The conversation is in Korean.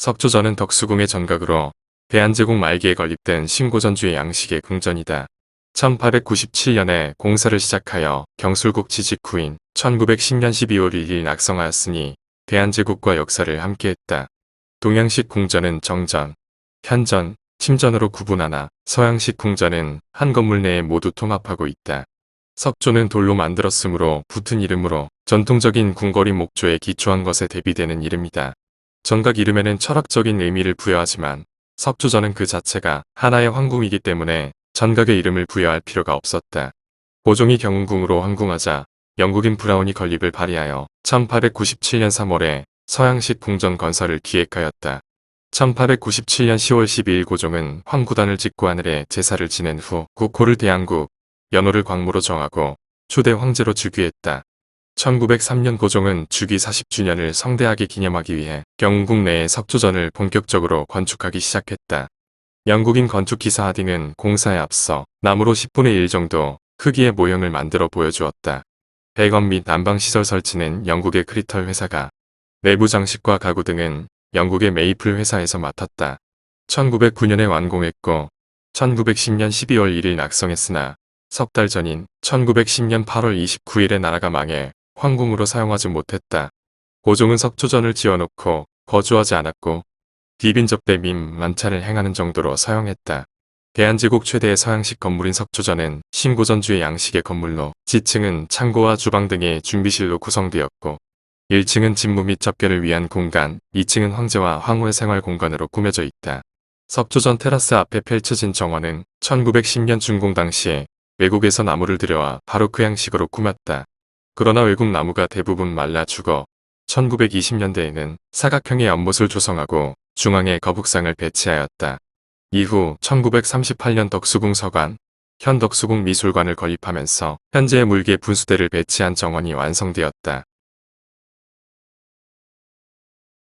석조전은 덕수궁의 전각으로 대한제국 말기에 건립된 신고전주의 양식의 궁전이다. 1897년에 공사를 시작하여 경술국 취직 후인 1910년 12월 1일 낙성하였으니 대한제국과 역사를 함께했다. 동양식 궁전은 정전, 현전, 침전으로 구분하나 서양식 궁전은 한 건물 내에 모두 통합하고 있다. 석조는 돌로 만들었으므로 붙은 이름으로 전통적인 궁궐이 목조에 기초한 것에 대비되는 이름이다. 전각 이름에는 철학적인 의미를 부여하지만 석조전은 그 자체가 하나의 황궁이기 때문에 전각의 이름을 부여할 필요가 없었다. 고종이 경운궁으로 황궁하자 영국인 브라운이 건립을 발의하여 1897년 3월에 서양식 궁전 건설을 기획하였다. 1897년 10월 12일 고종은 황구단을 짓고 하늘에 제사를 지낸 후 국호를 대한국, 연호를 광무로 정하고 초대 황제로 즉위했다. 1903년 고종은 주기 40주년을 성대하게 기념하기 위해 경궁 내에 석조전을 본격적으로 건축하기 시작했다. 영국인 건축기사 하딩은 공사에 앞서 나무로 10분의 1 정도 크기의 모형을 만들어 보여주었다. 배관 및 난방시설 설치는 영국의 크리털 회사가 내부 장식과 가구 등은 영국의 메이플 회사에서 맡았다. 1909년에 완공했고 1910년 12월 1일 낙성했으나 석 달 전인 1910년 8월 29일에 나라가 망해 황궁으로 사용하지 못했다. 고종은 석조전을 지어놓고 거주하지 않았고 비빈접대 및 만찬을 행하는 정도로 사용했다. 대한제국 최대의 서양식 건물인 석조전은 신고전주의 양식의 건물로 지층은 창고와 주방 등의 준비실로 구성되었고 1층은 직무 및 접견을 위한 공간, 2층은 황제와 황후의 생활 공간으로 꾸며져 있다. 석조전 테라스 앞에 펼쳐진 정원은 1910년 준공 당시에 외국에서 나무를 들여와 바로 그 양식으로 꾸몄다. 그러나 외국 나무가 대부분 말라 죽어 1920년대에는 사각형의 연못을 조성하고 중앙에 거북상을 배치하였다. 이후 1938년 덕수궁 서관, 현 덕수궁 미술관을 건립하면서 현재의 물개 분수대를 배치한 정원이 완성되었다.